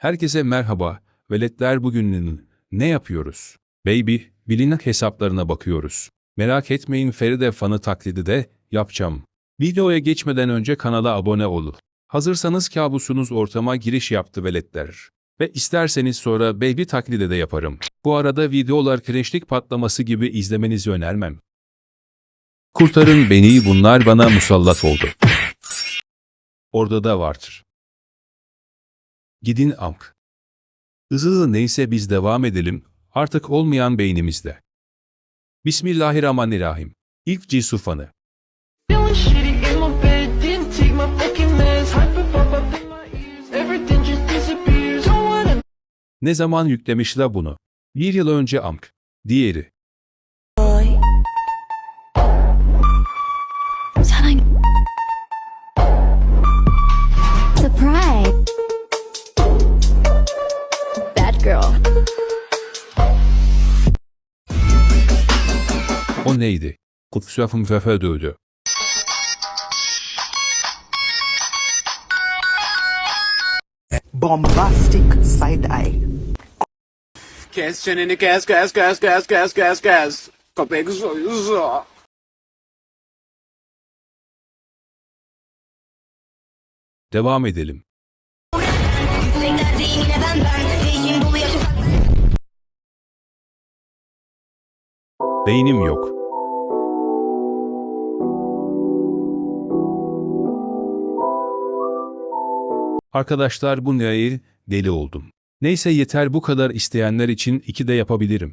Herkese merhaba. Veletler bugünün ne yapıyoruz? Baby, bilinen hesaplarına bakıyoruz. Merak etmeyin Feride fanı taklidi de yapacağım. Videoya geçmeden önce kanala abone olun. Hazırsanız kabusunuz ortama giriş yaptı veletler. Ve isterseniz sonra baby taklidi de yaparım. Bu arada videolar kreşlik patlaması gibi izlemenizi önermem. Kurtarın beni bunlar bana musallat oldu. Orada da vardır. Gidin amk. Hızlı neyse biz devam edelim, artık olmayan beynimizde. Bismillahirrahmanirrahim. İlk Cisufanı. Ne zaman yüklemişler bunu? Bir yıl önce amk. Diğeri. Surprise girl O neydi? Kutsafım fefe dövdü. bombastic side eye. Kes çeneni kes kes kes kes kes kes kes. Köpek soyuzu. Devam edelim. Beynim yok. Arkadaşlar bu neye deli oldum. Neyse yeter bu kadar isteyenler için iki de yapabilirim.